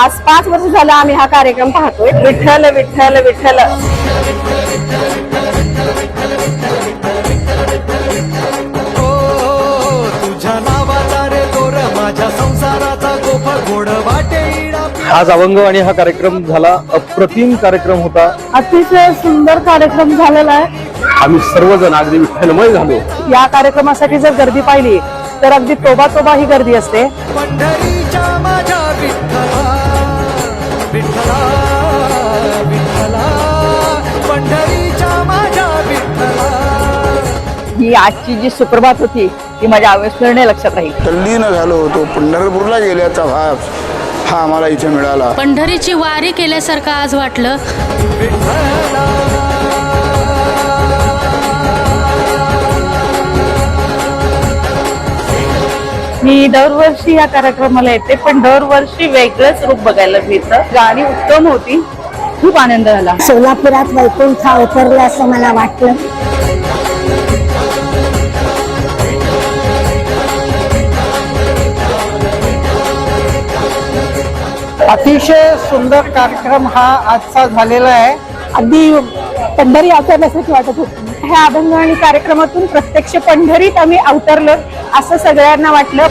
आज पाच वर्ष झालं आम्ही हा कार्यक्रम पाहतोय. विठ्ठल विठ्ठल विठ्ठल. ओ तुझ्या नावाचा रे दोर माझ्या संसाराचा गोफा गोड वाटे इडा आज अभंगवाणी हा कार्यक्रम झाला अप्रतिम कार्यक्रम होता. अतिशय सुंदर कार्यक्रम झालेला आहे. आम्ही सर्वजण अगदी विठ्ठलमय झालो. या कार्यक्रमासाठी जर गर्दी पाहिली तर अगदी तोबा तोबा ही गर्दी असते. पंढरीच्या माझ्या पंढरीच्या माझ्या विठ्ठला. ही आजची जी सुप्रभात होती ती माझ्या अविस्मरणीय लक्षात राहील. तल्लीन झालो होतो. पंढरपूरला गेल्याचा भाव हा आम्हाला इथे मिळाला. पंढरीची वारी केल्यासारखं आज वाटलं. मी दरवर्षी या कार्यक्रमाला येते पण दरवर्षी वेगळंच रूप बघायला मिळतं. गाणी उत्तम होती खूप आनंद झाला. सोलापुरात वैकुंठ उतरलं असं मला वाटलं. अतिशय सुंदर कार्यक्रम हा आजचा झालेला आहे. अगदी पंढरी अवतरल्यासारखी वाटत होती. ह्या अभंग आणि कार्यक्रमातून प्रत्यक्ष पंढरीत आम्ही अवतरलो असं सगळ्यांना वाटलं.